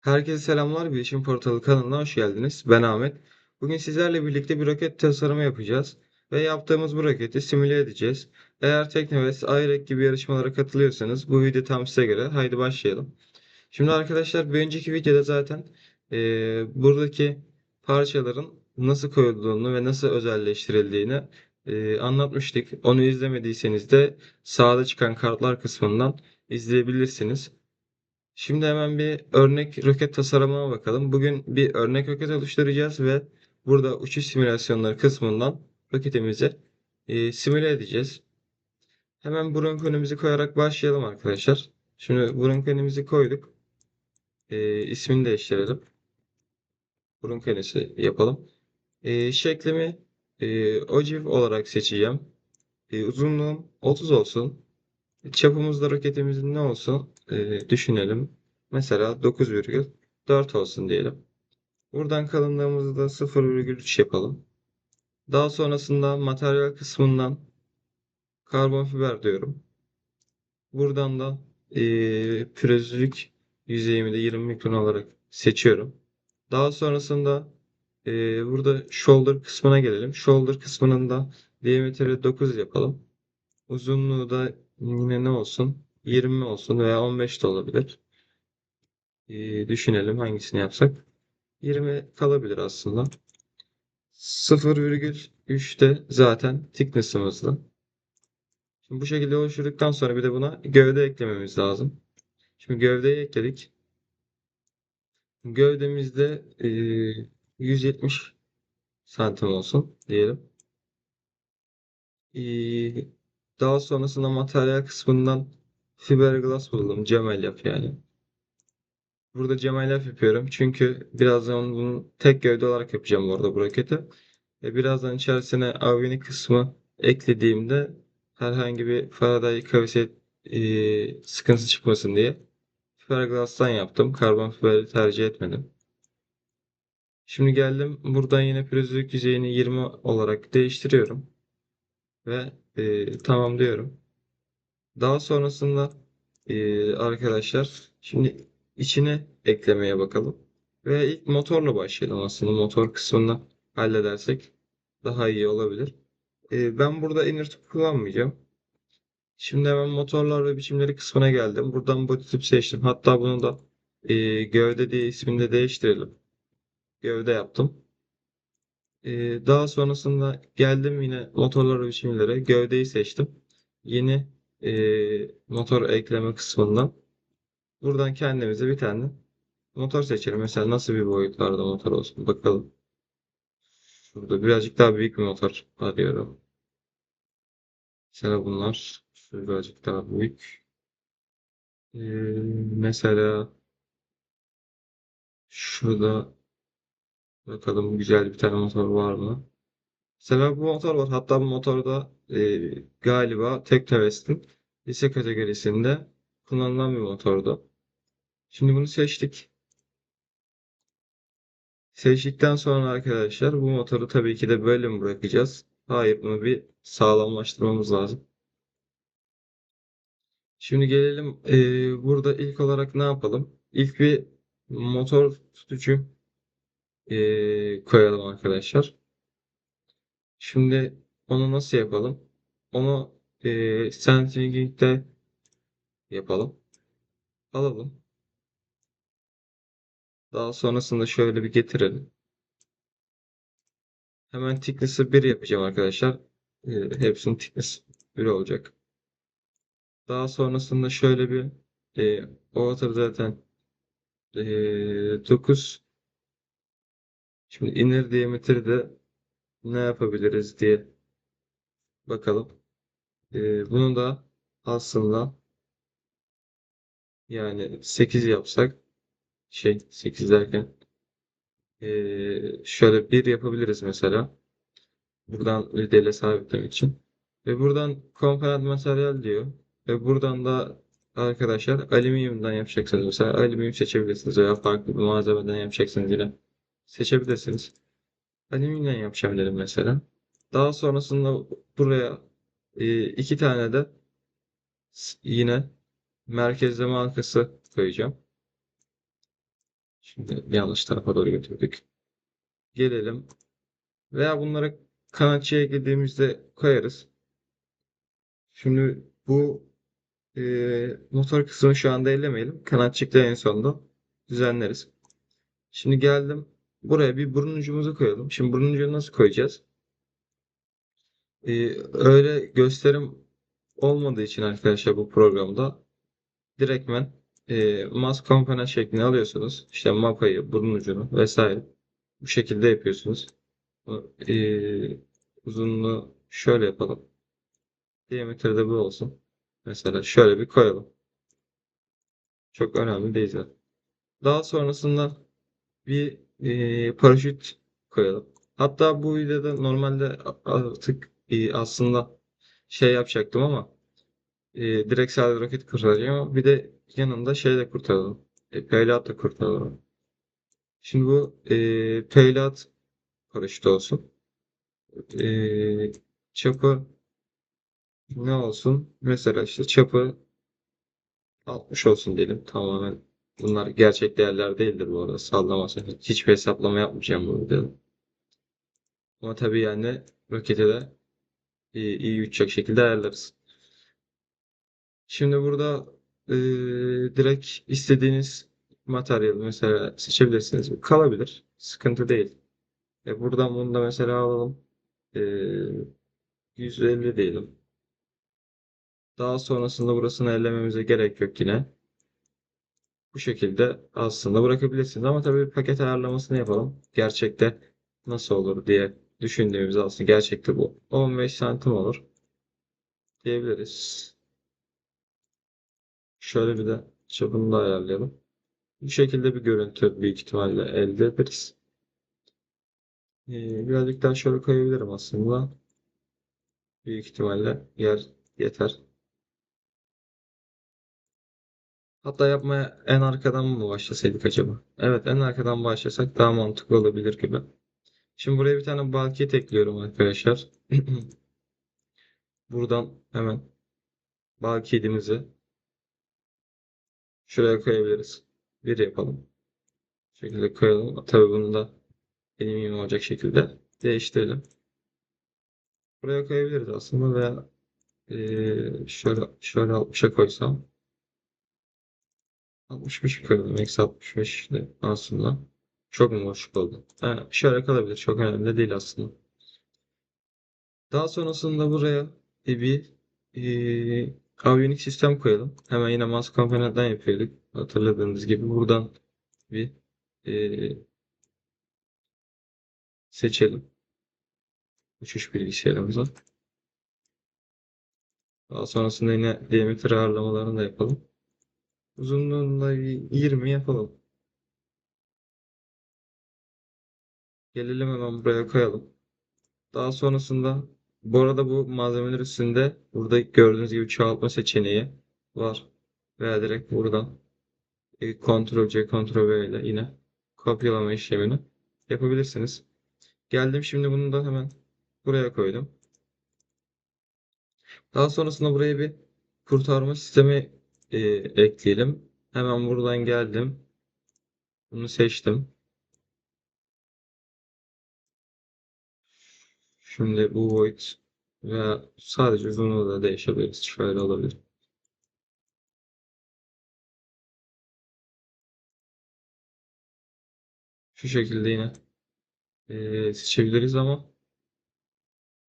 Herkese selamlar. Bilişim Portalı kanalına hoş geldiniz. Ben Ahmet. Bugün sizlerle birlikte bir roket tasarımı yapacağız ve yaptığımız bu roketi simüle edeceğiz. Eğer Teknovest, Ayrek gibi yarışmalara katılıyorsanız bu video tam size göre. Haydi başlayalım. Şimdi arkadaşlar bir önceki videoda zaten eee, buradaki parçaların nasıl koyulduğunu ve nasıl özelleştirildiğini eee, anlatmıştık. Onu izlemediyseniz de sağda çıkan kartlar kısmından izleyebilirsiniz. Şimdi hemen bir örnek roket tasarımına bakalım. Bugün bir örnek roket oluşturacağız ve burada uçuş simülasyonları kısmından roketimizi e, simüle edeceğiz. Hemen burun konumuzu koyarak başlayalım arkadaşlar. Şimdi burun konumuzu koyduk. E, ismini değiştirelim. Burun konesi yapalım. E, şeklimi e, ojiv olarak seçeceğim. E, uzunluğum 30 olsun. Çapımızda roketimizin ne olsun e, düşünelim. Mesela 9,4 olsun diyelim. Buradan kalınlığımızı da 0,3 yapalım. Daha sonrasında materyal kısmından karbon fiber diyorum. Buradan da e, pürüzlülük yüzeyimi de 20 mikron olarak seçiyorum. Daha sonrasında e, burada shoulder kısmına gelelim. Shoulder kısmının da diametri 9 yapalım. Uzunluğu da yine ne olsun? 20 olsun veya 15 de olabilir. Ee, düşünelim hangisini yapsak. 20 kalabilir aslında. 0,3 de zaten thickness'ımızdı. Şimdi bu şekilde oluşturduktan sonra bir de buna gövde eklememiz lazım. Şimdi gövdeyi ekledik. Gövdemizde e, 170 santim olsun diyelim. Ee, daha sonrasında materyal kısmından fiberglass bulalım. Cam elyaf yani. Burada cam elyaf yapıyorum. Çünkü birazdan bunu tek gövde olarak yapacağım bu arada bu roketi. Ve birazdan içerisine avni kısmı eklediğimde herhangi bir Faraday kavisi e, sıkıntısı çıkmasın diye fiberglass'tan yaptım. Karbon fiberi tercih etmedim. Şimdi geldim. Buradan yine pürüzlülük yüzeyini 20 olarak değiştiriyorum. Ve e, tamam diyorum. Daha sonrasında e, arkadaşlar şimdi içine eklemeye bakalım. Ve ilk motorla başlayalım aslında. Motor kısmını halledersek daha iyi olabilir. E, ben burada inner tube kullanmayacağım. Şimdi hemen motorlar ve biçimleri kısmına geldim. Buradan body tip seçtim. Hatta bunu da e, gövde diye ismini de değiştirelim. Gövde yaptım. Ee, daha sonrasında geldim yine motorlar biçimlere. Gövdeyi seçtim. Yeni e, motor ekleme kısmından. Buradan kendimize bir tane motor seçelim. Mesela nasıl bir boyutlarda motor olsun bakalım. Şurada birazcık daha büyük bir motor arıyorum. Mesela bunlar şöyle birazcık daha büyük. Ee, mesela şurada bakalım güzel bir tane motor var mı? Mesela bu motor var. Hatta bu motorda e, galiba Teknovest'in lise kategorisinde kullanılan bir motordu. Şimdi bunu seçtik. Seçtikten sonra arkadaşlar bu motoru tabii ki de böyle mi bırakacağız? Hayır bunu bir sağlamlaştırmamız lazım. Şimdi gelelim e, burada ilk olarak ne yapalım? İlk bir motor tutucu e, koyalım arkadaşlar. Şimdi onu nasıl yapalım? Onu e, Centring'de yapalım. Alalım. Daha sonrasında şöyle bir getirelim. Hemen thickness'ı 1 yapacağım arkadaşlar. E, hepsinin thickness 1 olacak. Daha sonrasında şöyle bir e, o atar zaten e, 9 Şimdi inner diameter de ne yapabiliriz diye bakalım. Ee, bunu da aslında yani 8 yapsak şey 8 derken ee, şöyle 1 yapabiliriz mesela. Buradan vidayla sabitlemek için. Ve buradan komponent materyal diyor. Ve buradan da arkadaşlar alüminyumdan yapacaksınız. Mesela alüminyum seçebilirsiniz veya farklı bir malzemeden yapacaksınız yine. Seçebilirsiniz. Alüminyumdan yapacağım dedim mesela. Daha sonrasında buraya Ee, iki tane de yine merkezleme halkası koyacağım. Şimdi yanlış tarafa doğru götürdük. Gelelim. Veya bunlara kanatçı eklediğimizde koyarız. Şimdi bu e, motor kısmını şu anda ellemeyelim. Kanatçıkla en sonunda düzenleriz. Şimdi geldim. Buraya bir burun ucumuzu koyalım. Şimdi burun ucunu nasıl koyacağız? Ee, öyle gösterim olmadığı için arkadaşlar bu programda direktmen e, mask komponent şeklini alıyorsunuz. İşte mapayı, burun ucunu vesaire. Bu şekilde yapıyorsunuz. E, uzunluğu şöyle yapalım. Diametre de bu olsun. Mesela şöyle bir koyalım. Çok önemli değil zaten. Daha sonrasında bir e, paraşüt koyalım. Hatta bu videoda normalde artık e, aslında şey yapacaktım ama e, direkt sadece roket kurtaracağım ama bir de yanında şey de kurtaralım. E, payload da kurtaralım. Şimdi bu e, payload paraşütü olsun. E, çapı ne olsun? Mesela işte çapı 60 olsun diyelim. Tamamen bunlar gerçek değerler değildir bu arada. Sallamasın. Hiçbir hesaplama yapmayacağım bu videoda. Ama tabii yani rokete de iyi, iyi uçacak şekilde ayarlarız. Şimdi burada e, direkt istediğiniz materyali mesela seçebilirsiniz. Kalabilir. Sıkıntı değil. E, buradan bunu da mesela alalım. E, 150 diyelim. Daha sonrasında burasını ellememize gerek yok yine. Bu şekilde aslında bırakabilirsiniz. Ama tabii paket ayarlamasını yapalım. Gerçekte nasıl olur diye düşündüğümüz aslında gerçekte bu. 15 santim olur diyebiliriz. Şöyle bir de çapını da ayarlayalım. Bu şekilde bir görüntü büyük ihtimalle elde ederiz. Ee, birazcık daha şöyle koyabilirim aslında. Büyük ihtimalle yer yeter. Hatta yapmaya en arkadan mı başlasaydık acaba? Evet en arkadan başlasak daha mantıklı olabilir gibi. Şimdi buraya bir tane bulkhead ekliyorum arkadaşlar. Buradan hemen bulkhead'imizi şuraya koyabiliriz. Bir yapalım. Bu şekilde koyalım. Tabii bunu da benim iyi olacak şekilde değiştirelim. Buraya koyabiliriz aslında veya ee, şöyle şöyle 60'a koysam 65 koyalım. Eksi 65 de aslında. Çok mu boşluk oldu? Ha, şöyle kalabilir. Çok önemli de değil aslında. Daha sonrasında buraya bir e, aviyonik sistem koyalım. Hemen yine mask komponentten yapıyorduk. Hatırladığınız gibi buradan bir e, seçelim. Uçuş bilgisayarımıza. Daha sonrasında yine diametre ayarlamalarını da yapalım. Uzunluğunu da 20 yapalım. Gelelim hemen buraya koyalım. Daha sonrasında bu arada bu malzemeler üstünde burada gördüğünüz gibi çoğaltma seçeneği var. Veya direkt buradan e, Ctrl C Ctrl V ile yine kopyalama işlemini yapabilirsiniz. Geldim şimdi bunu da hemen buraya koydum. Daha sonrasında buraya bir kurtarma sistemi e, ekleyelim. Hemen buradan geldim. Bunu seçtim. Şimdi bu void ve sadece uzunluğu da değişebiliriz. Şöyle olabilir. Şu şekilde yine e, seçebiliriz ama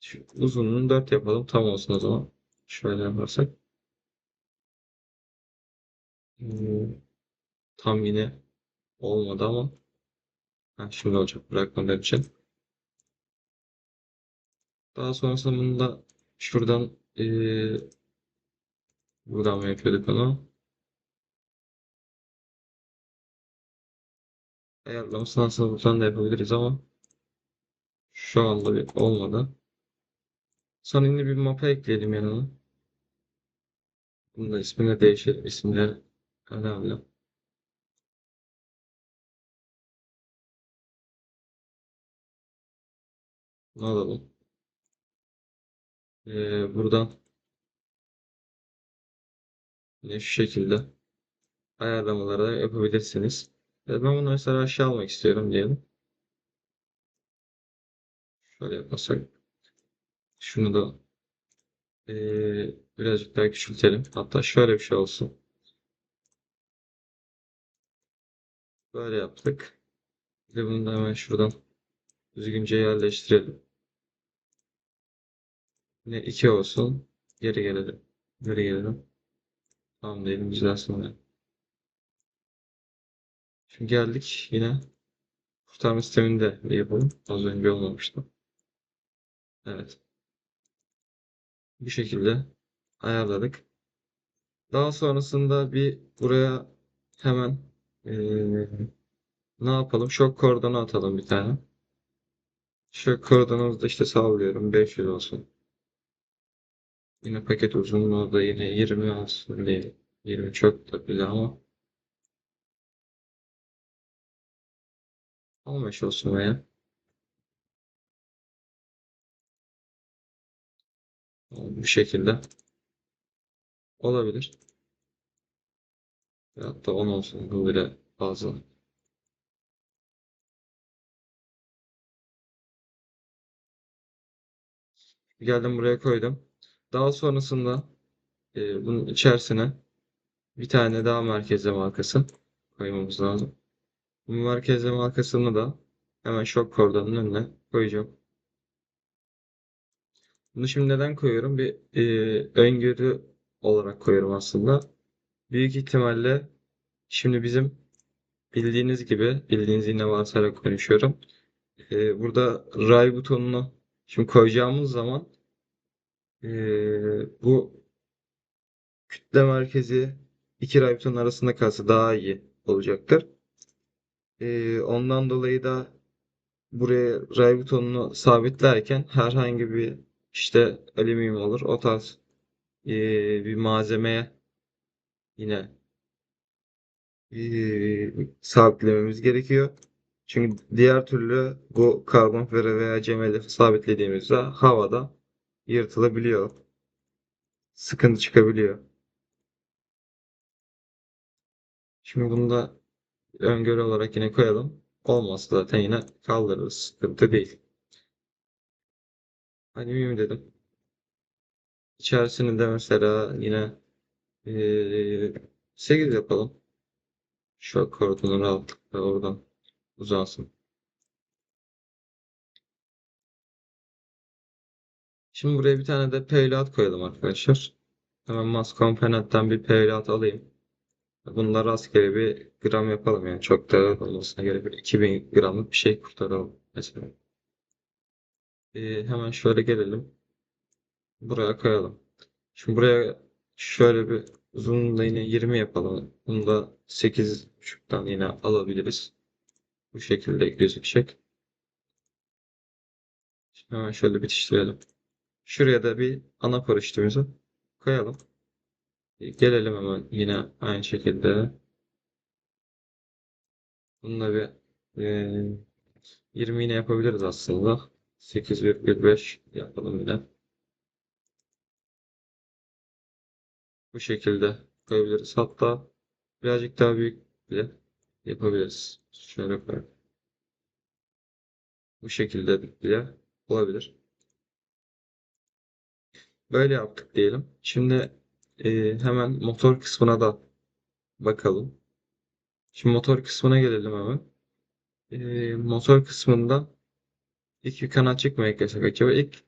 şu uzunluğunu 4 yapalım. Tam olsun o zaman. Şöyle yaparsak. Hmm, tam yine olmadı ama ha, şimdi olacak bırakmadığım için. Daha sonrasında şuradan e, buradan mı yapıyorduk onu? Ayarlamasını aslında buradan da yapabiliriz ama şu anda bir olmadı. Sonra yine bir mapa ekleyelim yanına. Bunun da ismini değişelim. İsimler önemli. Bunu alalım. Ee, buradan yine şu şekilde ayarlamaları yapabilirsiniz. Ben bunu mesela aşağı almak istiyorum diyelim. Şöyle yaparsak. Şunu da ee, birazcık daha küçültelim. Hatta şöyle bir şey olsun. Böyle yaptık. De bunu da hemen şuradan düzgünce yerleştirelim. Yine 2 olsun. Geri gelelim. Geri gelelim. Tamam diyelim güzel sonra. Şimdi geldik yine kurtarma sisteminde bir yapalım. Az önce olmamıştı. Evet. Bu şekilde ayarladık. Daha sonrasında bir buraya hemen eee, ne yapalım? Şok kordonu atalım bir tane. Şok kordonumuzu da işte sallıyorum. 500 olsun. Yine paket uzunluğu da yine 20 olsun diye. 20 çok da bile ama 15 olsun veya. Bu şekilde olabilir. Da 10 olsun. Bu bile fazla. Geldim buraya koydum. Daha sonrasında e, bunun içerisine bir tane daha merkezleme halkası koymamız lazım. Bu merkezleme halkasını da hemen şok kordonun önüne koyacağım. Bunu şimdi neden koyuyorum? Bir e, öngörü olarak koyuyorum aslında. Büyük ihtimalle şimdi bizim bildiğiniz gibi, bildiğiniz yine varsayarak konuşuyorum. E, burada ray butonunu şimdi koyacağımız zaman e, bu kütle merkezi iki ray butonun arasında kalsa daha iyi olacaktır. E, ondan dolayı da buraya ray butonunu sabitlerken herhangi bir işte alüminyum olur o tarz e, bir malzemeye yine sabitlememiz gerekiyor. Çünkü diğer türlü bu karbon fiber veya cemeli sabitlediğimizde havada yırtılabiliyor. Sıkıntı çıkabiliyor. Şimdi bunu da öngörü olarak yine koyalım. Olmazsa zaten yine kaldırırız. Sıkıntı değil. Alüminyum dedim. İçerisini de mesela yine e, 8 yapalım. Şu kordonu rahatlıkla oradan uzansın. Şimdi buraya bir tane de payload koyalım arkadaşlar. Hemen mass component'ten bir payload alayım. Bunlar rastgele bir gram yapalım yani çok da olmasına gerek yok. 2000 gramlık bir şey kurtaralım mesela. Ee, hemen şöyle gelelim. Buraya koyalım. Şimdi buraya şöyle bir uzunluğunda yine 20 yapalım. Bunu da 8.5'tan yine alabiliriz. Bu şekilde gözükecek. Şimdi hemen şöyle bitiştirelim. Şuraya da bir ana paraşütümüzü koyalım. Gelelim hemen yine aynı şekilde. Bununla bir e, 20 yine yapabiliriz aslında. 8,5 yapalım yine. Bu şekilde koyabiliriz. Hatta birazcık daha büyük bile yapabiliriz. Şöyle koyalım. Bu şekilde bile olabilir. Böyle yaptık diyelim. Şimdi e, hemen motor kısmına da bakalım. Şimdi motor kısmına gelelim hemen. E, motor kısmında ilk bir kanatçık mı eklesek acaba? İlk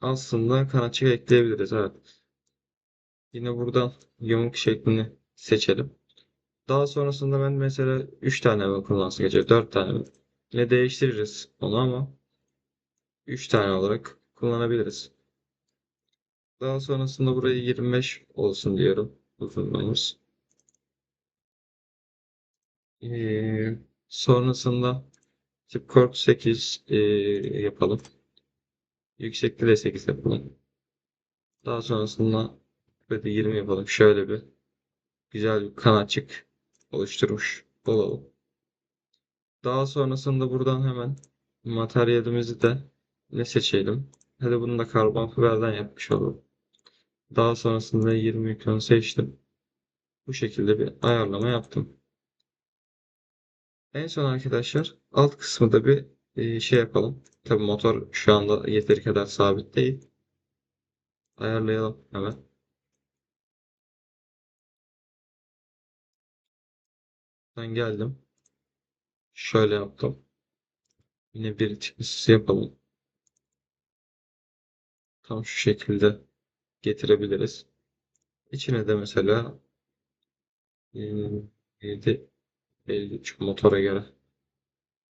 aslında kanatçık ekleyebiliriz. Evet. Yine buradan yamuk şeklini seçelim. Daha sonrasında ben mesela 3 tane mi kullansam acaba 4 tane mi? Yine değiştiririz onu ama 3 tane olarak kullanabiliriz. Daha sonrasında burayı 25 olsun diyorum uzunluğumuz. Ee, sonrasında tip kork 8 ee, yapalım. Yüksekliği de 8 yapalım. Daha sonrasında böyle 20 yapalım. Şöyle bir güzel bir kanatçık oluşturmuş olalım. Daha sonrasında buradan hemen materyalimizi de ne seçelim? Hadi bunu da karbon fiberden yapmış olalım. Daha sonrasında 20 mikronu seçtim. Bu şekilde bir ayarlama yaptım. En son arkadaşlar alt kısmı da bir e, şey yapalım. Tabii motor şu anda yeteri kadar sabit değil. Ayarlayalım hemen. Ben geldim. Şöyle yaptım. Yine bir çıkıntısı yapalım. Tam şu şekilde getirebiliriz. İçine de mesela e, 7 53 motora göre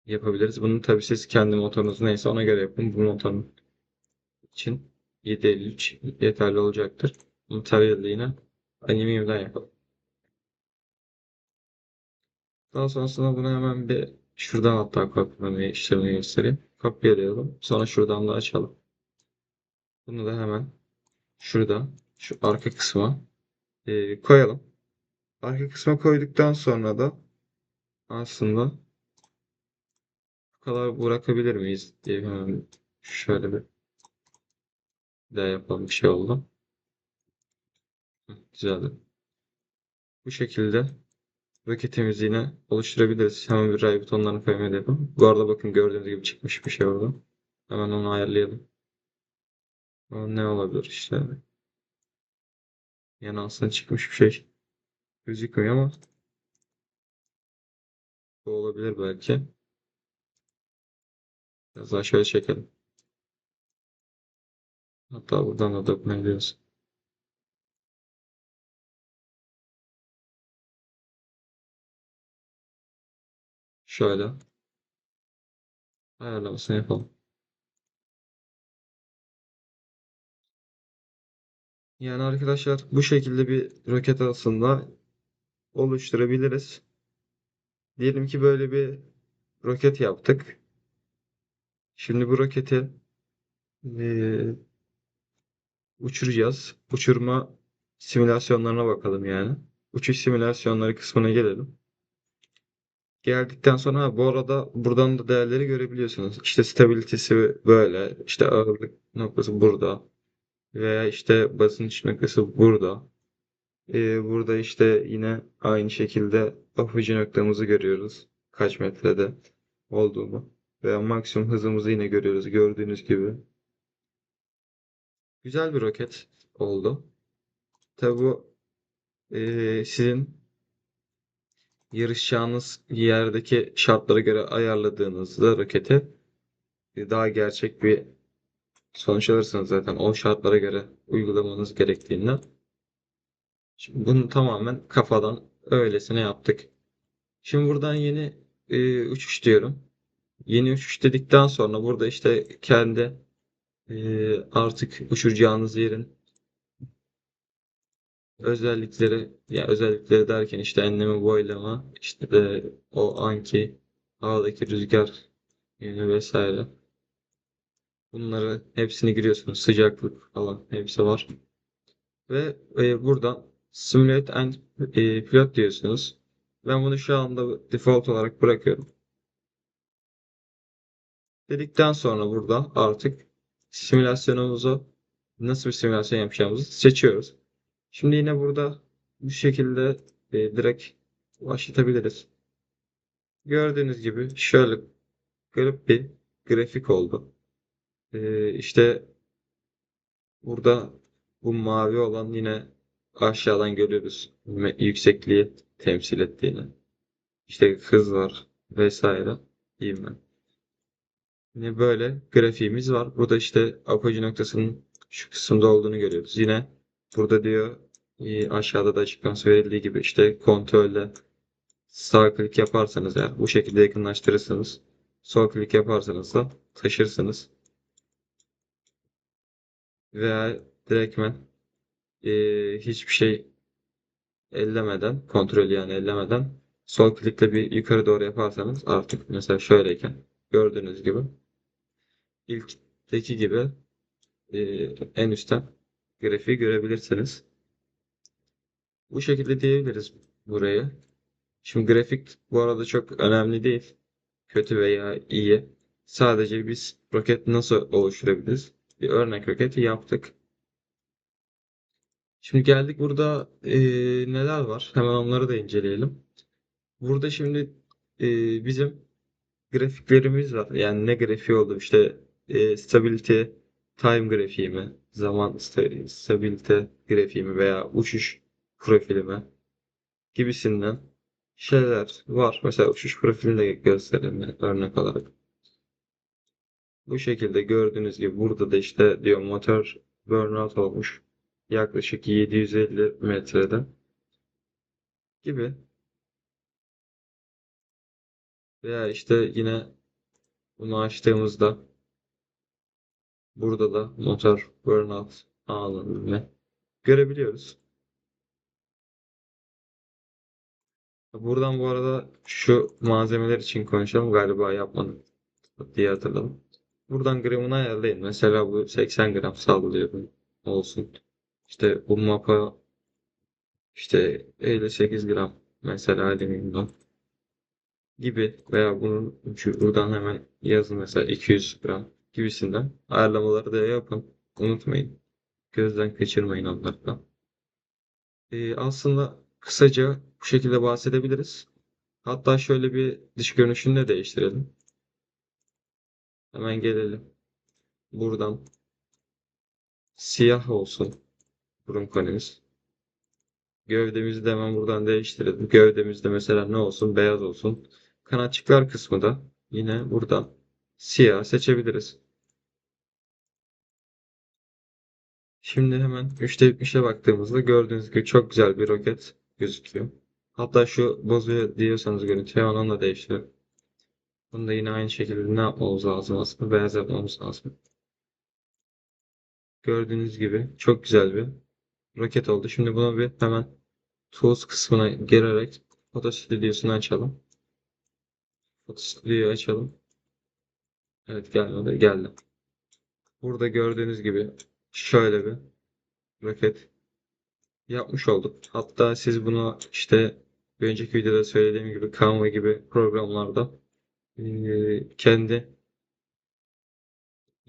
yapabiliriz. Bunu tabii siz kendi motorunuz neyse ona göre yapın. Bu motorun için 753 yeterli olacaktır. Materyali yine alüminyumdan yapalım. Daha sonrasında bunu hemen bir şuradan hatta kopyalama işlemini göstereyim. Kopyalayalım. Sonra şuradan da açalım. Bunu da hemen şuradan şu arka kısma e, koyalım. Arka kısma koyduktan sonra da aslında bu kadar bırakabilir miyiz diye hemen şöyle bir daha yapalım bir şey oldu. Güzeldi. Bu şekilde roketimizi yine oluşturabiliriz. Hemen bir ray butonlarını koymaya da yapalım. Bu arada bakın gördüğünüz gibi çıkmış bir şey orada. Hemen onu ayarlayalım. O ne olabilir işte. Yani aslında çıkmış bir şey gözükmüyor ama bu olabilir belki. Biraz daha şöyle çekelim. Hatta buradan da dokunabiliyoruz. Şöyle ayarlamasını yapalım. Yani arkadaşlar bu şekilde bir roket aslında oluşturabiliriz. Diyelim ki böyle bir roket yaptık. Şimdi bu roketi eee, uçuracağız. Uçurma simülasyonlarına bakalım yani. Uçuş simülasyonları kısmına gelelim. Geldikten sonra bu arada buradan da değerleri görebiliyorsunuz. İşte stabilitesi böyle, işte ağırlık noktası burada veya işte basınç noktası burada. Ee, burada işte yine aynı şekilde apogee noktamızı görüyoruz. Kaç metrede olduğunu. Veya maksimum hızımızı yine görüyoruz gördüğünüz gibi. Güzel bir roket oldu. Tabi bu ee, sizin yarışacağınız yerdeki şartlara göre ayarladığınızda roketi e, daha gerçek bir sonuç alırsınız zaten o şartlara göre uygulamanız gerektiğinden. Şimdi bunu tamamen kafadan öylesine yaptık. Şimdi buradan yeni e, uçuş diyorum. Yeni uçuş dedikten sonra burada işte kendi e, artık uçuracağınız yerin özellikleri ya özellikleri derken işte enleme boylama işte de o anki havadaki rüzgar yönü vesaire. Bunları hepsini giriyorsunuz. Sıcaklık falan hepsi var. Ve e, buradan Simulate and e, Pilot diyorsunuz. Ben bunu şu anda default olarak bırakıyorum. Dedikten sonra burada artık simülasyonumuzu nasıl bir simülasyon yapacağımızı seçiyoruz. Şimdi yine burada bu şekilde e, direkt başlatabiliriz. Gördüğünüz gibi şöyle garip bir grafik oldu. E, işte burada bu mavi olan yine aşağıdan görüyoruz yüksekliği temsil ettiğini. İşte hız var vesaire. Diyeyim ben. Yine böyle grafiğimiz var. Burada işte apogee noktasının şu kısımda olduğunu görüyoruz. Yine burada diyor e, aşağıda da açıklaması verildiği gibi işte kontrolle sağ klik yaparsanız eğer bu şekilde yakınlaştırırsanız sol klik yaparsanız da taşırsınız. Veya direktmen e, hiçbir şey ellemeden kontrolü yani ellemeden sol klikle bir yukarı doğru yaparsanız artık mesela şöyleyken gördüğünüz gibi ilkteki gibi e, en üstten grafiği görebilirsiniz. Bu şekilde diyebiliriz buraya. Şimdi grafik bu arada çok önemli değil. Kötü veya iyi. Sadece biz roket nasıl oluşturabiliriz? bir örnek roketi yaptık. Şimdi geldik burada eee, neler var? Hemen onları da inceleyelim. Burada şimdi eee, bizim grafiklerimiz var. Yani ne grafiği oldu? İşte eee stability time grafiği mi? Zaman sta- stabilite grafiği mi? Veya uçuş profili mi? Gibisinden şeyler var. Mesela uçuş profilini de gösterelim örnek olarak. Bu şekilde gördüğünüz gibi burada da işte diyor motor burnout olmuş. Yaklaşık 750 metrede gibi. Veya işte yine bunu açtığımızda burada da motor burnout anını görebiliyoruz. Buradan bu arada şu malzemeler için konuşalım. Galiba yapmadım diye hatırladım. Buradan gramını ayarlayın. Mesela bu 80 gram sallıyorum olsun. İşte bu mapa işte 58 gram mesela alüminyum gibi veya bunun buradan hemen yazın mesela 200 gram gibisinden ayarlamaları da yapın. Unutmayın. Gözden kaçırmayın onları da. Ee, aslında kısaca bu şekilde bahsedebiliriz. Hatta şöyle bir dış görünüşünü de değiştirelim. Hemen gelelim. Buradan siyah olsun burun konemiz. Gövdemizi de hemen buradan değiştirelim. Gövdemizde mesela ne olsun? Beyaz olsun. Kanatçıklar kısmı da yine buradan siyah seçebiliriz. Şimdi hemen 3'te 70'e baktığımızda gördüğünüz gibi çok güzel bir roket gözüküyor. Hatta şu bozuyor diyorsanız görüntüyü hemen da değiştirelim. Bunu da yine aynı şekilde ne yapmamız lazım aslında? Beyaz yapmamız lazım. Gördüğünüz gibi çok güzel bir roket oldu. Şimdi bunu bir hemen Tools kısmına girerek Photo Studio'sunu açalım. Photo Studio'yu açalım. Evet gelmedi. Geldi. Burada gördüğünüz gibi şöyle bir roket yapmış olduk. Hatta siz bunu işte önceki videoda söylediğim gibi Canva gibi programlarda kendi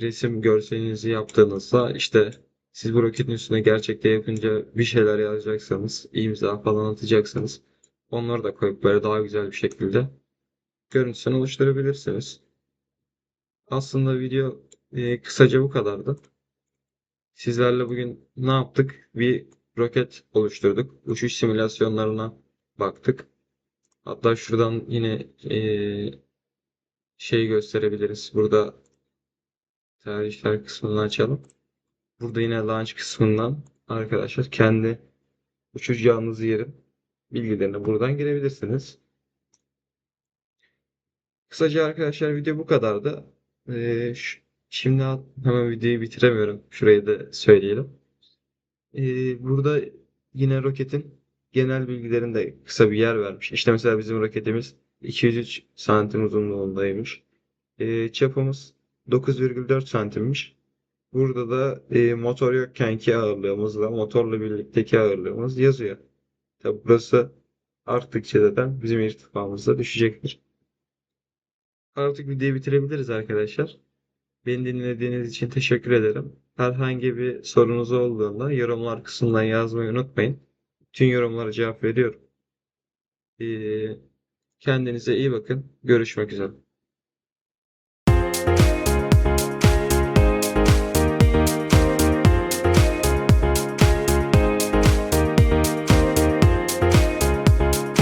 resim görselinizi yaptığınızda işte siz bu roketin üstüne gerçekte yapınca bir şeyler yazacaksanız, imza falan atacaksanız onları da koyup böyle daha güzel bir şekilde görüntüsünü oluşturabilirsiniz. Aslında video e, kısaca bu kadardı. Sizlerle bugün ne yaptık? Bir roket oluşturduk. Uçuş simülasyonlarına baktık. Hatta şuradan yine e, şey gösterebiliriz. Burada tercihler kısmını açalım. Burada yine launch kısmından arkadaşlar kendi uçacağınız yerin bilgilerine buradan girebilirsiniz. Kısaca arkadaşlar video bu kadardı. Ee, şimdi hemen videoyu bitiremiyorum. Şurayı da söyleyelim. Ee, burada yine roketin genel bilgilerinde kısa bir yer vermiş. İşte mesela bizim roketimiz 203 santim uzunluğundaymış. Ee, çapımız 9,4 santimmiş. Burada da e, motor yokkenki ağırlığımızla motorla birlikteki ağırlığımız yazıyor. Tabi burası arttıkça zaten bizim irtifamız da düşecektir. Artık videoyu bitirebiliriz arkadaşlar. Beni dinlediğiniz için teşekkür ederim. Herhangi bir sorunuz olduğunda yorumlar kısmından yazmayı unutmayın. Tüm yorumlara cevap veriyorum. Ee, kendinize iyi bakın. Görüşmek üzere.